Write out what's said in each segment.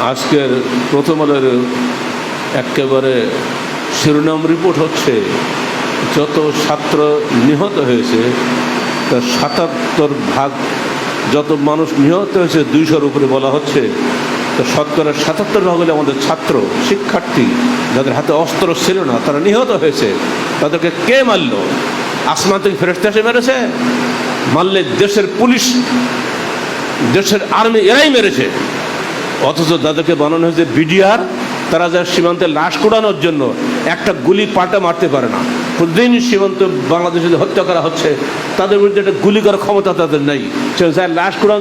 আজকের প্রথম আলোর একেবারে শিরোনাম রিপোর্ট হচ্ছে, যত ছাত্র নিহত হয়েছে, তার সাতাত্তর ভাগ যত মানুষ নিহত হয়েছে, দুইশোর উপরে বলা হচ্ছে, তো শতকরা সাতাত্তর ভাগ হলে আমাদের ছাত্র, শিক্ষার্থী, যাদের হাতে অস্ত্র ছিল না, তারা নিহত হয়েছে। তাদেরকে কে মারল? আসমান থেকে ফেরস্তে এসে মেরেছে? মারলে দেশের পুলিশ, দেশের আর্মি এরাই মেরেছে। অথচ তাদেরকে বানানো হয়েছে বিডিআর, তারা যা সীমান্তে লাশ কুড়ানোর জন্য একটা গুলি পাটা মারতে পারে না। প্রতিদিন সীমান্ত বাংলাদেশে হত্যা করা হচ্ছে, তাদের বিরুদ্ধে একটা গুলি করার ক্ষমতা তাদের নেই। সে যা লাশ কুড়ানো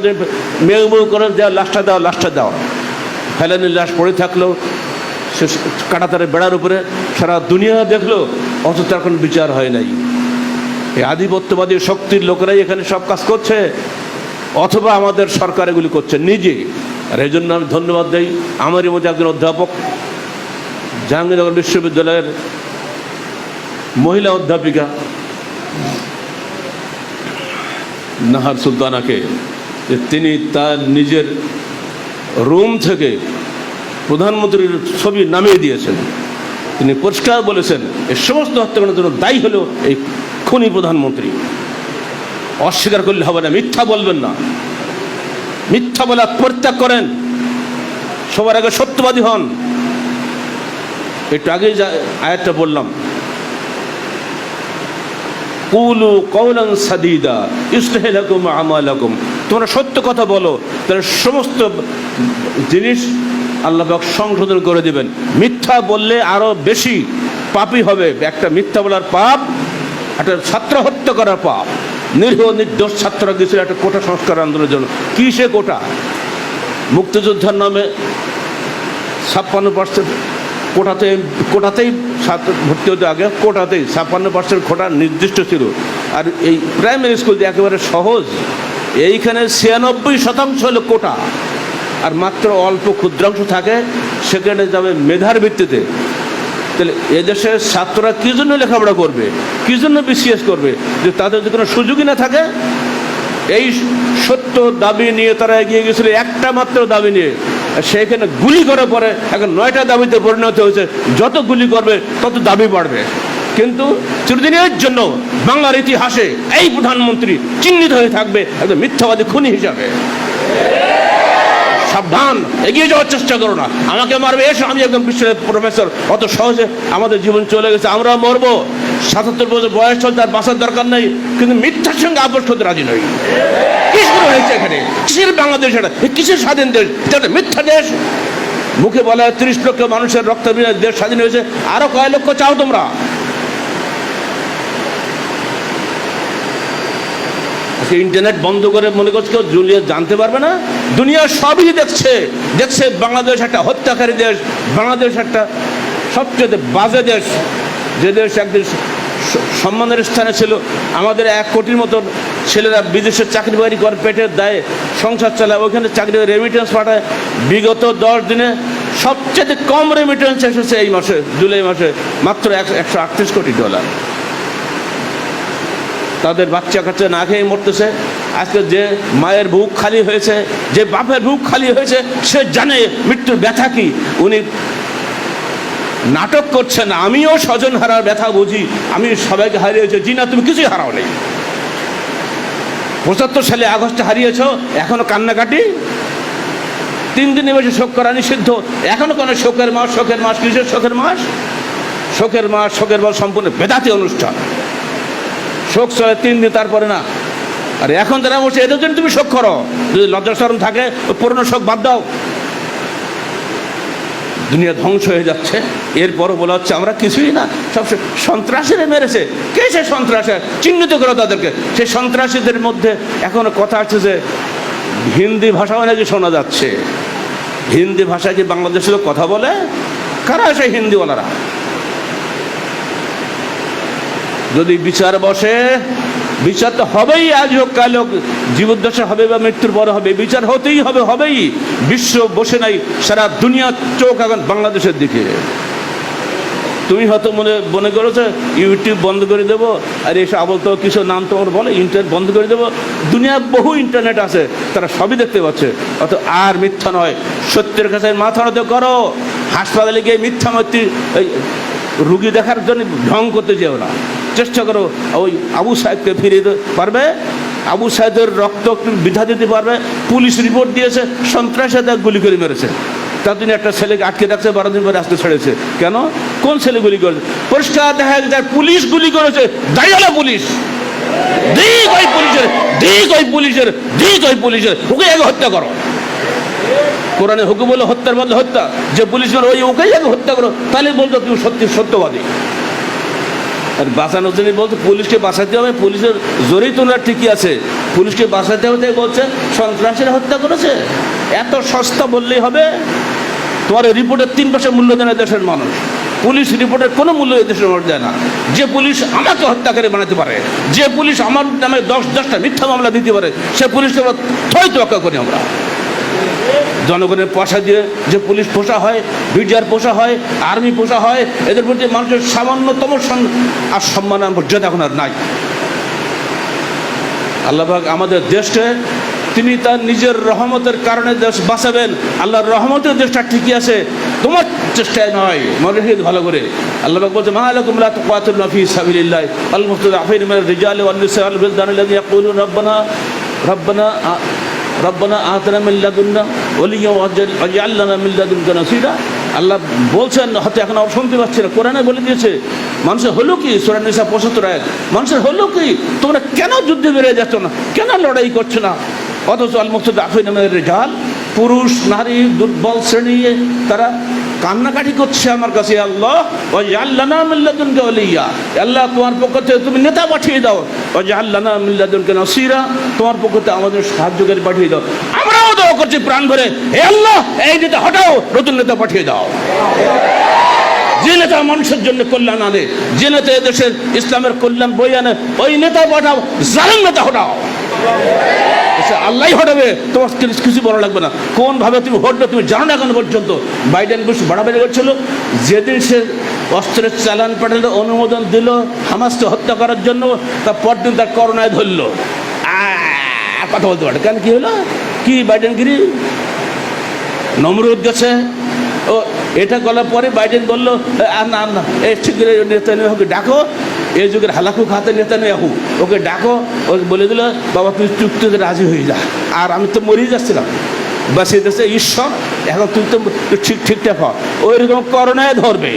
মেউ মেউ করে দেওয়া, লাশটা দেওয়া লাশটা দেওয়া। ফেলানির লাশ পড়ে থাকলেও সে কাটাতারে বেড়ার উপরে, সারা দুনিয়া দেখল, অথচ তার কোনো বিচার হয় নাই। এই আধিপত্যবাদী শক্তির লোকেরাই এখানে সব কাজ করছে, অথবা আমাদের সরকার এগুলি করছে নিজে। আর এই জন্য আমি ধন্যবাদ দিই আমারই মধ্যে একজন অধ্যাপক, জাহাঙ্গীরনগর বিশ্ববিদ্যালয়ের মহিলা অধ্যাপিকা, নাহার সুলতানাকে, যে তিনি তার নিজের রুম থেকে প্রধানমন্ত্রীর ছবি নামিয়ে দিয়েছেন। তিনি পরিষ্কার বলেছেন এই সমস্ত হত্যাকাণ্ডের জন্য দায়ী হলো এই খুনি প্রধানমন্ত্রী। অস্বীকার করলে হবে না, মিথ্যা বলবেন না। মিথ্যা বলা পরিত্যাগ করেন। সবার আগে সত্যবাদী হন। একটু আগেই আয়াতটা বললাম। কুলু কৌলান সাদিদা ইসলাহুম আমালাকুম। তোমরা সত্য কথা বলো, তাহলে সমস্ত জিনিস আল্লাহ সংশোধন করে দিবেন। মিথ্যা বললে আরও বেশি পাপই হবে। একটা মিথ্যা বলার পাপ, একটা ছাত্র হত্যা করার পাপ। নিরীহ নির্দোষ ছাত্ররা গেছিল একটা কোটা সংস্কার আন্দোলনের জন্য। কি সে কোটা? মুক্তিযোদ্ধার নামে ছাপ্পান্ন পার্সেন্ট কোটাতে, কোটাতেই ভর্তি হতে আগে কোটাতেই ছাপ্পান্ন পার্সেন্ট কোটা নির্দিষ্ট ছিল। আর এই প্রাইমারি স্কুল যে একেবারে সহজ, এইখানে ছিয়ানব্বই শতাংশ হলো কোটা। আর মাত্র অল্প ক্ষুদ্রাংশ থাকে, সেখানে যাবে মেধার ভিত্তিতে। তাহলে এদেশের ছাত্ররা কী জন্য লেখাপড়া করবে? কী জন্য বিসিএস করবে? যে তাদের যদি কোনো সুযোগই না থাকে, এই সত্য দাবি নিয়ে তারা এগিয়ে গেছিল, একটা মাত্র দাবি নিয়ে। সেখানে গুলি করার পরে এখন নয়টা দাবিতে পরিণত হয়েছে, যত গুলি করবে, তত দাবি বাড়বে। কিন্তু চিরদিনের জন্য বাংলার ইতিহাসে এই প্রধানমন্ত্রী চিহ্নিত হয়ে থাকবে, একদম মিথ্যাবাদী খুনি হিসাবে। সাবধান। এগিয়ে যাওয়ার চেষ্টা করো না। আমাকে মারবে, এসো, আমি একদম বিশ্বের প্রফেসর অত সহজে আমাদের জীবন চলে গেছে, আমরা মরবো। সাতাত্তর বছর বয়স চলতে আর বাঁচার দরকার নেই, কিন্তু মিথ্যার সঙ্গে আপোষ করতে রাজি নই। হয়েছে এখানে? কিসের বাংলাদেশ এটা? কিসের স্বাধীন দেশ? এটা মিথ্যা দেশ। মুখে বলা হয় তিরিশ লক্ষ মানুষের রক্ত দেশ স্বাধীন হয়েছে। আরও কয় লক্ষ চাও তোমরা? আজকে ইন্টারনেট বন্ধ করে মনে করছে কেউ জুলিয়ে জানতে পারবে না, দুনিয়া সবই দেখছে দেখছে বাংলাদেশ একটা হত্যাকারী দেশ, বাংলাদেশ একটা সবচেয়ে বাজে দেশ, যে দেশ একদিন সম্মানের স্থানে ছিল, আমাদের এক কোটির মতন ছেলেরা বিদেশে চাকরি বাকরি করে, পেটের দায়ে সংসার চালায়, ওইখানে চাকরি রেমিটেন্স পাঠায়। বিগত দশ দিনে সবচেয়ে কম রেমিটেন্স এসেছে এই মাসে, জুলাই মাসে, মাত্র একশো আটত্রিশ কোটি ডলার তাদের বাচ্চা কাচ্চা না খেয়ে মরতেছে। আজকে যে মায়ের বুক খালি হয়েছে, যে বাপের বুক খালি হয়েছে, সে জানে মৃত্যুর ব্যথা কি। উনি নাটক করছেন, আমিও স্বজন হারার ব্যথা বুঝি। আমি সবাইকে হারিয়েছি। জি না তুমি কিছুই হারাও নেই পঁচাত্তর সালে আগস্টে হারিয়েছ, এখনও কান্নাকাটি? তিন দিনে বসে শোক করা নিষিদ্ধ। এখনও কোনো শোকের মাস শোকের মাস, কিসের শোকের মাস? শোকের মাস শোকের মাস সম্পূর্ণ বেদাতি অনুষ্ঠান। শোক চলে তিন দিন তারপরে না। আর এখন যারা বলছে এদের জন্য তুমি শোক করো। যদি লজ্জা শরম থাকে, পুরনো শোক বাদ দাও। দুনিয়া ধ্বংস হয়ে যাচ্ছে। এরপরও বলা হচ্ছে, আমরা কিছুই না। সব সে- সন্ত্রাসীরা মেরেছে। কে সে সন্ত্রাসী? চিহ্নিত করো তাদেরকে। সেই সন্ত্রাসীদের মধ্যে এখনও কথা আছে যে, হিন্দি ভাষাও নাকি শোনা যাচ্ছে। হিন্দি ভাষায় কি বাংলাদেশের কথা বলে? কারা সেই হিন্দিওয়ালারা? যদি বিচার বসে, বিচার তো হবেই আজ হোক, কাল হোক, জীবদ্দশা হবে বা মৃত্যুর পরে হবে, বিচার হতেই হবে, হবেই। বিশ্ব বসে নাই, সারা দুনিয়ার চোখ এখন বাংলাদেশের দিকে। তুমি হয়তো মনে মনে করেছ ইউটিউব বন্ধ করে দেবো, আর এসব আবল তো কিছু নাম তোমার বলে, ইন্টারনেট বন্ধ করে দেবো। দুনিয়ার বহু ইন্টারনেট আছে, তারা সবই দেখতে পাচ্ছে। অত আর মিথ্যা নয়, সত্যের কাছে মাথা নত করো। হাসপাতালে গিয়ে মিথ্যা এই রুগী দেখার জন্য ঢং করতে যেও না। চেষ্টা করো, ওই আবু সাহেবকে ফিরিয়ে পারবে? আবু সাহেদের রক্ত বিধা দিতে পারবে? পুলিশ রিপোর্ট দিয়েছে সন্ত্রাসে তাকে গুলি করে মেরেছে। তার জন্য একটা ছেলেকে আটকে রাখছে, বারো দিন পরে আসতে ছেড়েছে। কেন? কোন ছেলে গুলি করেছে? পরিষ্কার দেখা যায় পুলিশ গুলি করেছে দাঁড়িয়ে পুলিশ। দিক ওই পুলিশের, দিক ওই পুলিশের, দিক ওই পুলিশের। ওকে আগে হত্যা করো। কোরআনে হুকুম বলে হত্যার বদলে হত্যা। যে পুলিশ ওই ওকেই আগে হত্যা করো। তাহলে বলতো, তুমি সত্যি সত্যবাদী। আর বাঁচানোর জন্য বলছে, পুলিশকে বাঁচাতে হবে, পুলিশের জোরেই তোমরা ঠিকই আছে। পুলিশকে বাঁচাতে হবে, তাই বলছে, সন্ত্রাসীরা হত্যা করেছে। এত সস্তা বললেই হবে। তোমার রিপোর্টের তিন পয়সা মূল্য দেয় না দেশের মানুষ। পুলিশ রিপোর্টের কোনো মূল্য দেশের মানুষ দেয় না। যে পুলিশ আমাকে হত্যা করে বানাতে পারে, যে পুলিশ আমার নামে দশ দশটা মিথ্যা মামলা দিতে পারে, সে পুলিশকে আমরা থই তোয়াক্কা করি আমরা। জনগণের পয়সা দিয়ে যে পুলিশ পোষা হয়, বিডিআর পোষা হয়, আর্মি পোষা হয়, এদের প্রতি মানুষের সামান্যতম আর সম্মান মর্যাদা এখন আর নাই। আল্লাহবাক আমাদের দেশকে, তিনি তার নিজের রহমতের কারণে দেশ বাঁচাবেন। আল্লাহর রহমতের দেশটা ঠিকই আছে। তোমার চেষ্টায় নয় মনে রেখে ভালো করে। আল্লাহবাক বলছে, মা আলাকুম লা আল মুস্তাদাফিন মিনার রিজালি রব্বানা ওয়াজআল লানা মিন লাদুনকা নাসীরা। আল্লাহ বলছেন হয়তো এখন আর শুনতে পাচ্ছি না, কোরআনে বলে দিয়েছে, মানুষের হলো কি? সুরা নিসা পঁচাত্তর আয়াত, মানুষের হলো কি? তোমরা কেন যুদ্ধে বেড়ে যাচ্ছ না? কেন লড়াই করছ না? অথচ আল মুক্তদ আফিন রেজাল পুরুষ, নারী, দুর্বল শ্রেণি তারা কান্নাকাটি করছে আমার কাছে, আল্লাহ ওই আল্লাহ মিল্লাদুনকে অলিয়া আল্লাহ, তোমার পক্ষ থেকে তুমি নেতা পাঠিয়ে দাও। ওই আল্লাহ মিল্লাদুনকে নসিরা, তোমার পক্ষ থেকে আমাদের সাহায্যকারী পাঠিয়ে দাও। আমরাও দোয়া করছি প্রাণ ভরে, হে আল্লাহ, এই নেতা হটাও, নতুন নেতা পাঠিয়ে দাও। যে নেতা মানুষের জন্য কল্যাণ আনে, যে নেতা দেশের ইসলামের কল্যাণ বই আনে, ওই নেতা পাঠাও, জালেম নেতা হটাও। আচ্ছা আল্লাহ হটাবে তোমার কিছু- বলা লাগবে না। কোনভাবে তুমি হটবে তুমি জানো না এখন পর্যন্ত। বাইডেন বুশ বাড়াবাড়ি করছিল। যেদিন সে অস্ত্রের চালান পাঠালো, অনুমোদন দিল, হামাসকে হত্যা করার জন্য তার পরদিন তার করোনায় ধরলো। কথা বলতে পারে কেন কি হলো? কি বাইডেন গিরি নমরুদ গেছে। ও, এটা করার পরে বাইডেন বলল না না ঠিক করে নেতানিয়াহুকে ডাকো এই যুগের হালাকু খাতে নেতানিয়াহু, ওকে ডাকো ওকে বলে দিল, বাবা, তুই চুক্তিতে রাজি হয়ে যা, আর আমি তো মরেই যাচ্ছিলাম। বাসে দেশে ঈশ্বর, এখন তুই তো ঠিক ঠিকঠাক হ। ওই রকম করোনায় ধরবে।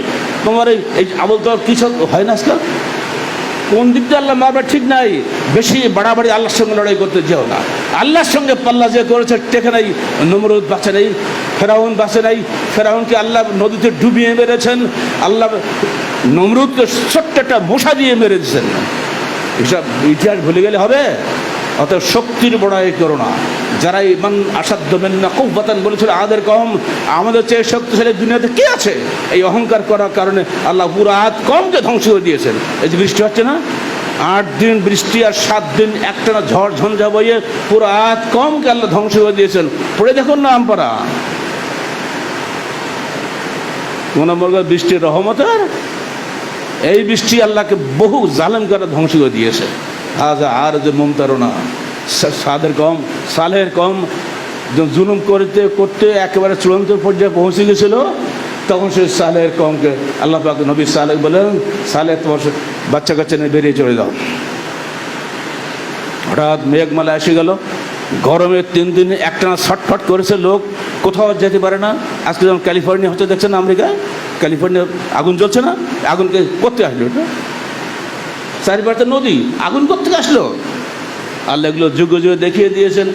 তোমার এই আবল তো কিছু হয় না আজকাল। কোন দিক দিয়ে আল্লাহ মারবে ঠিক নাই। বেশি বাড়াবাড়ি আল্লাহর সঙ্গে লড়াই করতে যেও না। আল্লাহর সঙ্গে পাল্লা যে করেছে, টেকে নাই, নমরুদ বাচ্চা নাই। ফেরাউন বাঁচে নাই। ফেরাউনকে আল্লাহ নদীতে ডুবিয়ে মেরেছেন। আল্লাহ নমরুদকে ছোট্ট একটা মশা দিয়ে মেরে দিয়েছেন। এসব ইতিহাস ভুলে গেলে হবে। অত শক্তির বড়াই করো না। যারা ইমান আসাধ্য মেন্না খুব বাতান বলেছিল আমাদের কম। আমাদের চেয়ে শক্তিশালী দুনিয়াতে কে আছে? এই অহংকার করার কারণে আল্লাহ পুরো আদ কমকে ধ্বংস করে দিয়েছেন। এই যে বৃষ্টি হচ্ছে না? আট দিন বৃষ্টি আর সাত দিন একটানা ঝড় ঝঞ্ঝা বইয়ে পুরো আদ কমকে আল্লাহ ধ্বংস করে দিয়েছেন। পড়ে দেখুন না আমপারা। নম্বর বৃষ্টির রহমতের এই বৃষ্টি আল্লাহকে বহু জালেম করে ধ্বংস করে দিয়েছে। আজ আর যে মমতারণা সাদের কম, সালের কম জুলুম করতে করতে একেবারে চূড়ান্ত পর্যায়ে পৌঁছে গেছিল, তখন সে সালের কমকে আল্লাহ পাক নবী সালেহ বলেন সালে তোমার বাচ্চা কাচ্চা নিয়ে বেরিয়ে চলে যাও। হঠাৎ মেঘমালা এসে গেল। গরমে তিন দিন একটানা ছটফট করেছে লোক, কোথাও যেতে পারে না। আজকে যেমন ক্যালিফোর্নিয়া হচ্ছে, দেখছেন না আমেরিকায় ক্যালিফোর্নিয়া আগুন জ্বলছে না? আগুনকে করতে আসলো এটা। চারিপাশে নদী, আগুন করতে আসলো। আল্লাহ এগুলো যুগে যুগে দেখিয়ে দিয়েছেন।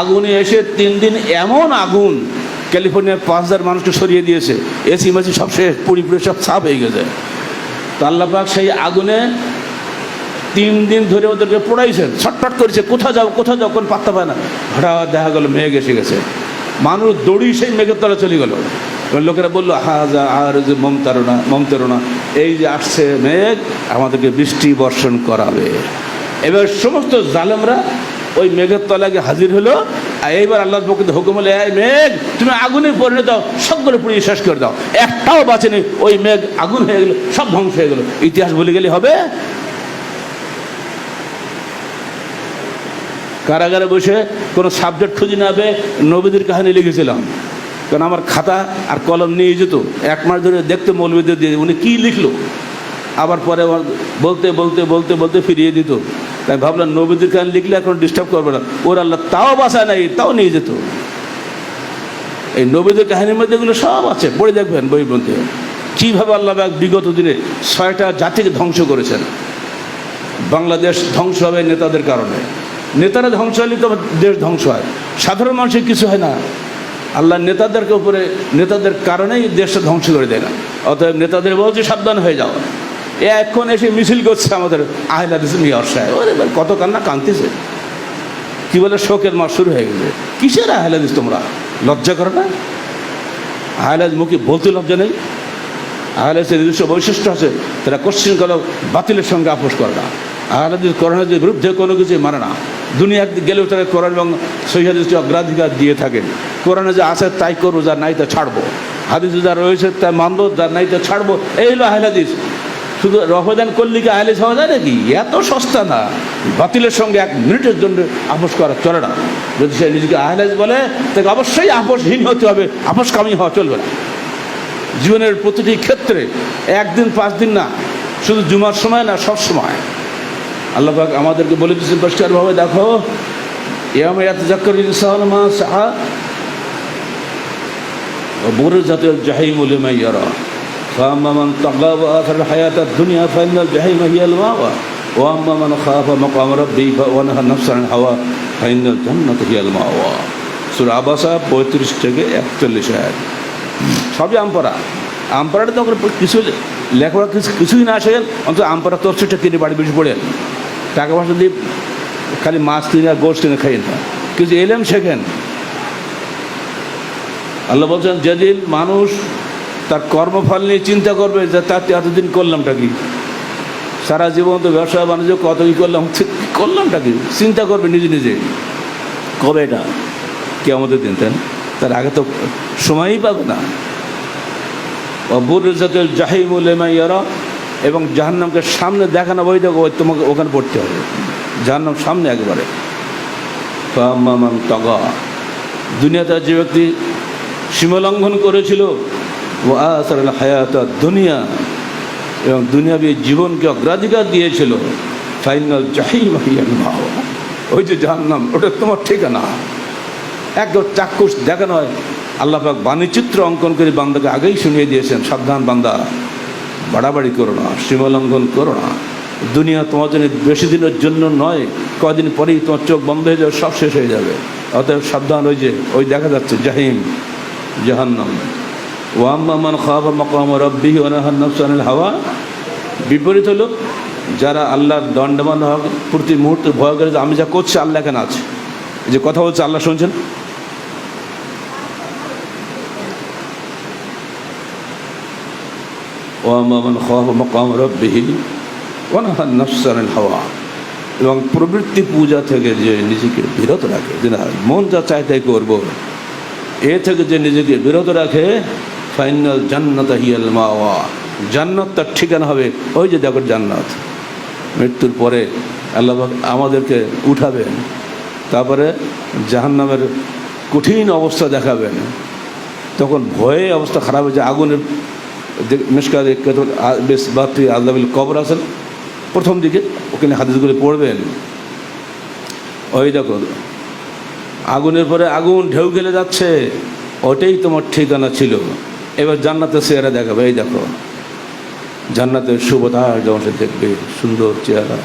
আগুনে এসে তিন দিন এমন আগুন ক্যালিফোর্নিয়ার পাঁচ হাজার মানুষকে সরিয়ে দিয়েছে। এসি মেসি সব শেষ পুরি পুরি সব সাফ হয়ে গেছে। তো আল্লাহ পাক সেই আগুনে তিন দিন ধরে ওদেরকে পড়াইছেন। ছটফট করেছে, কোথাও যাও কোথাও যাও, কোন পাত্তা পায় না। হঠাৎ দেখা গেল মেঘ এসে গেছে। মানুষ দড়ি সেই মেঘের তলা চলে গেল। এবার লোকেরা বলল, হাজা আর যে মমতারণা মমতারণা, এই যে আসছে মেঘ, আমাদেরকে বৃষ্টি বর্ষণ করাবে। এবার সমস্ত জালেমরা ওই মেঘের তলাকে হাজির হলো, আর এইবার আল্লাহর পক্ষে হুকুম হলে, এই মেঘ, তুমি আগুনে পরিণত দাও সবগুলো পুড়িয়ে শেষ করে দাও। একটাও বাঁচেনি, ওই মেঘ আগুন হয়ে গেলো, সব ধ্বংস হয়ে গেলো। ইতিহাস বলে গেলে হবে কারাগারে বসে কোনো সাবজেক্ট খুঁজে না পেয়ে নবীদের কাহিনী লিখেছিলাম। কারণ আমার খাতা আর কলম নিয়ে যেত। এক মাস ধরে দেখতে মৌলবীদের দিয়ে উনি কী লিখলো? আবার পরে বলতে বলতে বলতে বলতে ফিরিয়ে দিত। তাই ভাবলাম নবীদের কাহিনী লিখলে এখন ডিস্টার্ব করবে না। ওর আল্লাহ তাও বাসা নাই, তাও নিয়ে যেত। এই নবীদের কাহিনীর মধ্যে এগুলো সব আছে। পড়ে দেখবেন বই বলতে। কীভাবে আল্লাহ বিগত দিনে ছয়টা জাতিকে ধ্বংস করেছেন। বাংলাদেশ ধ্বংস হবে নেতাদের কারণে। নেতারা ধ্বংস হলে তো দেশ ধ্বংস হয়। সাধারণ মানুষের কিছু হয় না। আল্লাহ নেতাদেরকে উপরে, নেতাদের কারণেই দেশটা ধ্বংস করে দেয় না। অতএব নেতাদের বলছে সাবধান হয়ে যাও। এখন এসে মিছিল করছে আমাদের আহিলাদিস মিয়ার সাহেব। ওরে এবার কত কান্না কাঁদতেছে। কী বলে, শোকের মাস শুরু হয়ে গেছে। কিসের আহলাদিস তোমরা? লজ্জা করো না? আহলাদ মুখে বলতে লজ্জা নেই। আহলাদিসের নিজস্ব বৈশিষ্ট্য আছে। তারা কোশ্চিন করো বাতিলের সঙ্গে আপোষ করে না। আহলাদিস করোনার বিরুদ্ধে কোনো কিছু মানে না। দুনিয়া গেলেও তারা কোরআন এবং সহিদিসকে অগ্রাধিকার দিয়ে থাকেন। কোরআনে যা আছে, তাই করব, যা নাই তা ছাড়বো। হাদিস যা রয়েছে, তা মানবো, যা নাই তা ছাড়বো, এই হলো আহলাদিস শুধু রহদান করলে কি আহলেস হওয়া যায় নাকি? এত সস্তা না। বাতিলের সঙ্গে এক মিনিটের জন্য আপোষ করা চলে না। যদি সে নিজেকে আহলেস বলে, তাকে অবশ্যই আপোষহীন হতে হবে। আপোষ কামি হওয়া চলবে না। জীবনের প্রতিটি ক্ষেত্রে একদিন পাঁচ দিন না। শুধু জুমার সময় না, সব সময়। আল্লাহ পাক আমাদেরকে বলে দিচ্ছেন পরিষ্কারভাবে দেখো ইয়ামে এত জাক্কর ইনসান মা সাহা وبرزت الجحيم لمن يرى فأما من طغى وآثر الحياة الدنيا فإن الجحيم هي المأوى وأما من خاف مقام ربه ونهى النفس عن الهوى فإن الجنة هي المأوى সুরা আবাসা পঁয়ত্রিশ থেকে একচল্লিশ আয়াত সবই আমপারা আমপারাটা তো ওখানে কিছু লেখাপড়া কিছু কিছুই না আসেন অন্তত আমপারা তরসিটা কিনে বাড়ি বেশি পড়েন টাকা পয়সা দিয়ে খালি মাছ কিনে আর গোস কিনে খাইয়েন না কিছু এলেম শেখেন। আল্লাহ বলছেন, যেদিন মানুষ তার কর্মফল নিয়ে চিন্তা করবে যে তার এতদিন করলামটা কি? সারা জীবন তো ব্যবসা, বাণিজ্য, কত কি করলাম করলামটা কি? চিন্তা করবে নিজে নিজে। কবে এটা? কে আমাদের দিন, তাই তার আগে তো সময়ই পাবে না। অবুরজাতের জাহিমুল এমাইয়ারা এবং জাহান্নামকে সামনে দেখানো বই দেখো তোমাকে ওখানে পড়তে হবে। জাহান্নাম সামনে একবারে। ফাম্মামান তগা। দুনিয়াতে যে ব্যক্তি সীমালঙ্ঘন করেছিল, ও আসার হায়াত দুনিয়া, এবং দুনিয়াবী জীবনকে অগ্রাধিকার দিয়েছিল, ফাইনাল জাহিম। ওই যে জাহান্নাম, ওটা তোমার ঠিকানা। একদম চাক্ষুষ দেখানো হয় আল্লাহ পাক বাণীচিত্র অঙ্কন করে বান্দাকে আগেই শুনিয়ে দিয়েছেন, সাবধান বান্দা। বাড়াবাড়ি করো না, সীমালঙ্ঘন করো না। দুনিয়া তোমার জন্য বেশি দিনের জন্য নয় কদিন পরেই তোমার চোখ বন্ধ হয়ে যাবে, সব শেষ হয়ে যাবে। অতএব সাবধান, ওই যে, ওই দেখা যাচ্ছে, জাহিম, জাহান্নাম। ওয়াম্মা মান খাওয়া মকাম রব্বি ওনাহান্নফসানিল হাওয়া, বিপরীত হলো, যারা আল্লাহর দণ্ডমান হওয়া প্রতি মুহূর্তে ভয় করে যে আমি যা করছি, আল্লাহ কেন আছে। যে কথা বলছে, আল্লাহ শুনছেন? ওয়াম্মা মান খাওয়া মকাম রব্বিহি ওনাহান্নফসানিল হাওয়া এবং প্রবৃত্তি পূজা থেকে যে নিজেকে বিরত রাখে, যে না, মন যা চায় তাই করব। এ থেকে যে নিজেকে বিরত রাখে, ফাইনাল জান্নাত হিয়াল মাওয়া। জান্নাত তার ঠিকানা হবে ওই যে দেখো জান্নাত। মৃত্যুর পরে আল্লাহ আমাদেরকে উঠাবেন, তারপরে জাহান্নামের কঠিন অবস্থা দেখাবেন। তখন ভয়ে অবস্থা খারাপ হয়েছে আগুনের মিসকাদ বেশ বাত্রি আল্লাবিল কবর আছেন প্রথম দিকে ওখানে হাদিসগুলি পড়বেন। ওই দেখো, আগুনের পরে আগুন ঢেউ গেলে যাচ্ছে, ওটাই তোমার ঠিকানা ছিল। এবার জান্নাতের চেহারা দেখাবে, এই দেখো। জান্নাতের শুভতার যখন সে দেখবে, সুন্দর চেহারা।